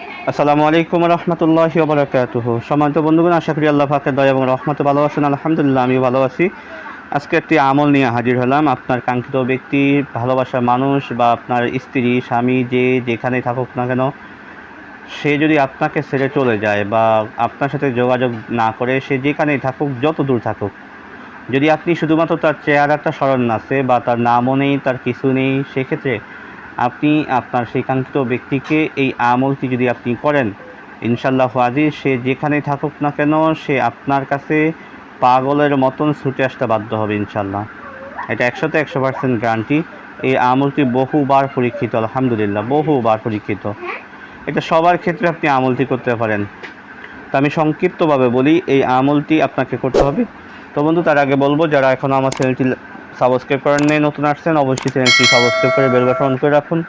আসসালামু আলাইকুম রহমতুল্লাহ বারাকাতুহ। সম্মানিত বন্ধুগণ, আশা করি আল্লাহ পাকের দয়া এবং রহমতে ভালো আছেন। আলহামদুলিল্লাহ আমি ভালো আছি। আজকে একটি আমল নিয়ে হাজির হলাম। আপনার কাঙ্ক্ষিত ব্যক্তি, ভালোবাসার মানুষ বা আপনার স্ত্রী, স্বামী, যে যেখানেই থাকুক না কেন, সে যদি আপনাকে ছেড়ে চলে যায় বা আপনার সাথে যোগাযোগ না করে, সে যেখানেই থাকুক, যত দূর থাকুক, যদি আপনি শুধুমাত্র তার চেহারাটা স্মরণ আছে বা তার নামও নেই, তার কিছু নেই, সেক্ষেত্রে আপনি আপনার সেই কাঙ্ক্ষিত ব্যক্তিকে এই আমলটি যদি আপনি করেন ইনশাল্লাহ আজিজ সে যেখানেই থাকুক না কেন, সে আপনার কাছে পাগলের মতন ছুটে আসতে বাধ্য হবে ইনশাল্লাহ এটা একশোতে একশো পার্সেন্ট গ্যারান্টি এই আমলটি বহুবার পরীক্ষিত, আলহামদুলিল্লাহ, বহুবার পরীক্ষিত। এটা সবার ক্ষেত্রে আপনি আমলটি করতে পারেন। তো আমি সংক্ষিপ্তভাবে বলি, এই আমলটি আপনাকে করতে হবে। তো বন্ধু, তার আগে বলব, যারা এখনও আমার চ্যানেলটি সাবস্ক্রাইব করেন নেই, নতুন আসছেন, অবশ্যই চ্যানেলটি সাবস্ক্রাইব করে বেল বাটন অন করে রাখুন।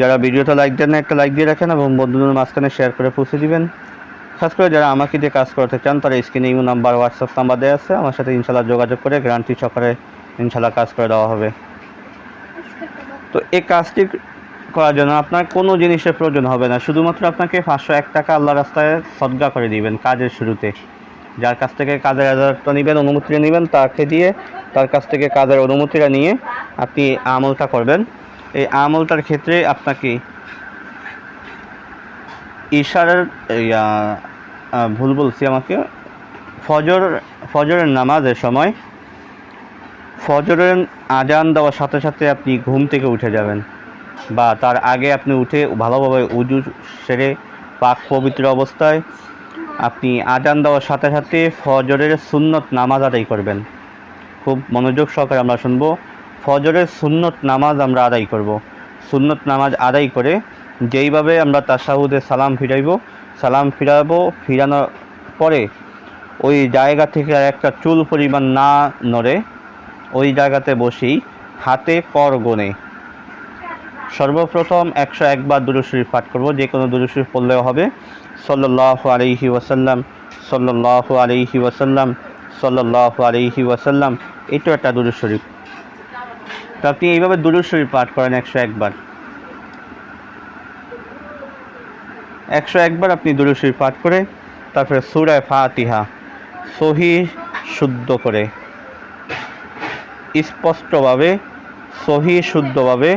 যারা ভিডিওটা লাইক দেন না, একটা লাইক দিয়ে রাখেন এবং বন্ধুদের মাঝখানে শেয়ার করে পৌঁছে দিবেন। খাস করে যারা আমাকে দিয়ে কাজ করতে চান, তারা স্ক্রিনে ইমো নাম্বার হোয়াটসঅ্যাপ নাম্বার দেওয়া আছে। আমার সাথে ইনশাল্লাহ যোগাযোগ করে গ্যারান্টি সহকারে ইনশাল্লাহ কাজ করে দেওয়া হবে। তো এই কাজটি করার জন্য আপনার কোনো জিনিসের প্রয়োজন হবে না। শুধুমাত্র আপনাকে পাঁচশো এক টাকা আল্লাহ রাস্তায় সদ্গা করে দিবেন কাজের শুরুতে। যার কাছ থেকে কাজের আধারটা নেবেন অনুমতিটা নেবেন, তাকে দিয়ে তার কাছ থেকে কাজের অনুমতিটা নিয়ে আপনি আমলটা করবেন। এই আমলটার ক্ষেত্রে আপনাকে ইশারার ভুল বলছি আমাকে, ফজর, ফজরের নামাজের সময় ফজরের আজান দেওয়ার সাথে সাথে আপনি ঘুম থেকে উঠে যাবেন বা তার আগে আপনি উঠে ভালোভাবে উজু সেরে পাক পবিত্র অবস্থায় আপনি আজান দেওয়ার সাথে সাথে ফজরের সুন্নত নামাজ আদায় করবেন খুব মনোযোগ সহকারে আমরা শুনব ফজরের সুন্নত নামাজ আমরা আদায় করব। সুন্নত নামাজ আদায় করে যেইভাবে আমরা তাসাহুদে সালাম ফিরাইব, সালাম ফিরাবো, ফিরানোর পরে ওই জায়গা থেকে আর একটা চুল পরিমাণ না নড়ে, ওই জায়গাতে বসেই হাতে কর গনে সর্বপ্রথম একশো একবার দুরুশরীফ পাঠ করব, যে কোনো দুরুশরীফ পড়লেও হবে। সল্লাহ আলহি ওয়াসাল্লাম সল্লাহ আলহি ওয়াসাল্লাম সল্লাহ আলহি ওয়াসাল্লাম, এটাও একটা দুরুদ শরীফ। তো আপনি এইভাবে দুরুদ শরীফ পাঠ করেন একশো একবার। একশো একবার আপনি দুরুদ শরীফ পাঠ করে তারপরে সুরায় ফাতিহা সহি, শুদ্ধ করে, স্পষ্টভাবে, সহি, শুদ্ধভাবে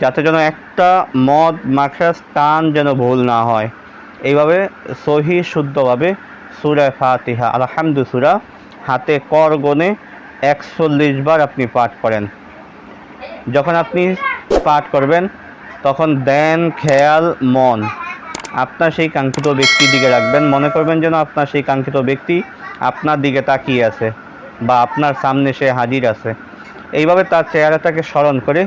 যাতে যেন একটা মদ মাখাস টান যেন ভুল না হয়। এইভাবে সহি, শুদ্ধভাবে সুরা ফাতিহা, আলহামদু সুরা, হাতে কর গনে একচল্লিশ বার আপনি পাঠ করেন। যখন আপনি পাঠ করবেন, তখন দেন, খেয়াল, মন। আপনার সেই কাঙ্ক্ষিত ব্যক্তির দিকে রাখবেন। মনে করবেন যেন আপনার সেই কাঙ্ক্ষিত ব্যক্তি আপনার দিকে তাকিয়ে আছে বা আপনার সামনে সে হাজির আছে। এইভাবে তার চেহারাটাকে স্মরণ করে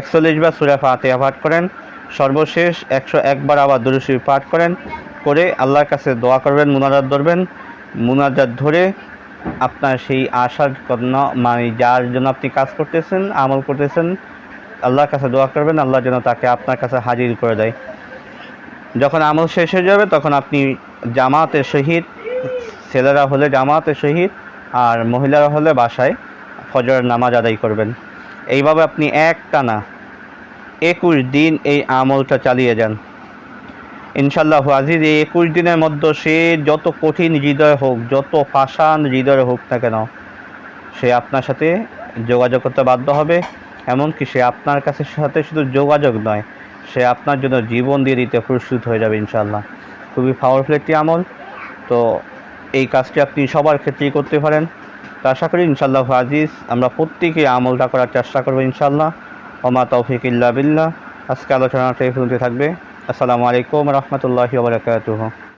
একচল্লিশ বার সুরা ফাতিহা পাঠ করেন। সর্বশেষ একশো একবার আবার দুরুশি পাঠ করেন। করে আল্লাহর কাছে দোয়া করবেন, মুনাজাত ধরবেন। মুনাজাত ধরে আপনার সেই আশার মানে যার জন্য আপনি কাজ করতেছেন, আমল করতেছেন, আল্লাহর কাছে দোয়া করবেন, আল্লাহ যেন তাকে আপনার কাছে হাজির করে দেয়। যখন আমল শেষ হয়ে যাবে, তখন আপনি জামাতের সহিত, ছেলেরা হলে জামাতের সহিত, আর মহিলারা হলে বাসায় ফজরের নামাজ আদায় করবেন। এইভাবে আপনি এক টানা একুশ দিন এই আমলটা চালিয়ে যান। ইনশাল্লাহ আজিজ, এই একুশ দিনের মধ্যে সে যত কঠিন হৃদয় হোক, যত পাষাণ হৃদয় হোক না কেন, সে আপনার সাথে যোগাযোগ করতে বাধ্য হবে। এমনকি সে আপনার কাছে সাথে শুধু যোগাযোগ নয়, সে আপনার জন্য জীবন দিয়ে দিতে প্রস্তুত হয়ে যাবে ইনশাল্লাহ খুবই পাওয়ারফুল একটি আমল। তো এই কাজটি আপনি সবার ক্ষেত্রেই করতে পারেন। আশা করি ইনশাল্লাহ আজিজ আমরা প্রত্যেকে আমলটা করার চেষ্টা করব ইনশাল্লাহ ওমা তৌফিক ইল্লা বিল্লাহ। আজকে আলোচনাটা থাকবে। আসসালামু আলাইকুম রহমতুল্লাহি ওবরাকাতুহ